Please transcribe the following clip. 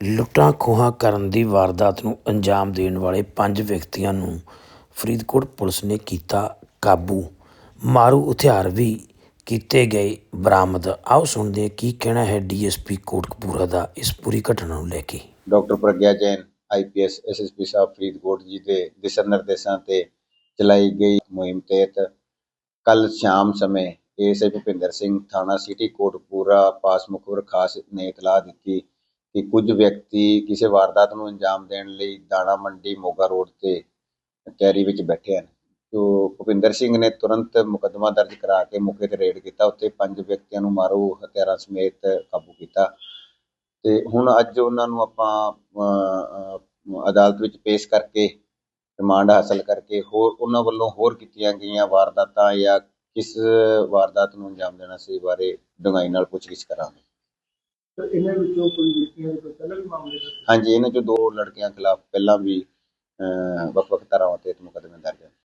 ਲੁੱਟਾਂ ਖੋਹਾਂ ਕਰਨ ਦੀ ਵਾਰਦਾਤ ਨੂੰ ਅੰਜਾਮ ਦੇਣ ਵਾਲੇ ਪੰਜ ਵਿਅਕਤੀਆਂ ਨੂੰ ਫਰੀਦਕੋਟ ਪੁਲਿਸ ਨੇ ਕੀਤਾ ਕਾਬੂ। ਮਾਰੂ ਹਥਿਆਰ ਵੀ ਕੀਤੇ ਗਏ ਬਰਾਮਦ। ਆਓ ਸੁਣਦੇ ਹਾਂ ਕੀ ਕਹਿਣਾ ਹੈ ਡੀਐਸਪੀ ਕੋਟਕਪੂਰਾ ਦਾ ਇਸ ਪੂਰੀ ਘਟਨਾ ਨੂੰ ਲੈ ਕੇ। Doctor Pragya Jain IPS SSP Sahib Faridkot ji ਦੇ ਦਿਸ਼ਾ ਨਿਰਦੇਸ਼ਾਂ ਤੇ ਚਲਾਈ ਗਈ ਮੁਹਿੰਮ ਤਹਿਤ ਕੱਲ ਸ਼ਾਮ ਸਮੇਂ ਏਐਸਆਈ ਭੁਪਿੰਦਰ ਸਿੰਘ ਥਾਣਾ ਸਿਟੀ ਕੋਟਕਪੂਰਾ ਪਾਸ ਮੁਖਬਰ ਖਾਸ ਨੇ ਇਤਲਾਹ ਦਿੱਤੀ ਕਿ ਕੁਝ ਵਿਅਕਤੀ ਕਿਸੇ ਵਾਰਦਾਤ ਨੂੰ ਅੰਜਾਮ ਦੇਣ ਲਈ ਦਾਣਾ ਮੰਡੀ ਮੋਗਾ ਰੋਡ ਤੇ ਕੈਰੀ ਵਿੱਚ ਬੈਠੇ ਹਨ। ਤੋ ਭੁਪਿੰਦਰ ਸਿੰਘ ਨੇ ਤੁਰੰਤ ਮੁਕੱਦਮਾ ਦਰਜ ਕਰਾ ਕੇ ਮੌਕੇ ਤੇ ਰੇਡ ਕੀਤਾ। ਉੱਥੇ ਪੰਜ ਵਿਅਕਤੀਆਂ ਨੂੰ ਮਾਰੂ, ਹਥਿਆਰਾਂ ਸਮੇਤ ਕਾਬੂ ਕੀਤਾ। ਤੇ ਹੁਣ ਅੱਜ ਉਹਨਾਂ ਨੂੰ ਆਪਾਂ ਅਦਾਲਤ ਵਿੱਚ ਪੇਸ਼ ਕਰਕੇ ਰਿਮਾਂਡ ਹਾਸਲ ਕਰਕੇ ਹੋਰ ਉਹਨਾਂ ਵੱਲੋਂ ਹੋਰ ਕੀਤੀਆਂ ਗਈਆਂ ਵਾਰਦਾਤਾਂ ਜਾਂ ਕਿਸ ਵਾਰਦਾਤ ਨੂੰ ਅੰਜਾਮ ਦੇਣਾ ਸੀ ਬਾਰੇ ਡੂੰਘਾਈ ਨਾਲ ਪੁੱਛਗਿੱਛ ਕਰਾਂਗੇ। ਤਾਂ ਇਹਨਾਂ ਵਿੱਚੋਂ ਕੋਈ ਵਿਅਕਤੀਆਂ ਦੇ ਕੋਈ ਪਹਿਲਾਂ ਵੀ ਮਾਮਲੇ ਦਰਜ ਹਾਂਜੀ ਇਹਨਾਂ ਚੋਂ ਦੋ ਲੜਕੀਆਂ ਖਿਲਾਫ ਪਹਿਲਾਂ ਵੀ ਅਹ, ਵੱਖ-ਵੱਖ ਧਾਰਾਵਾਂ ਤੇ ਮੁਕੱਦਮੇ ਦਰਜ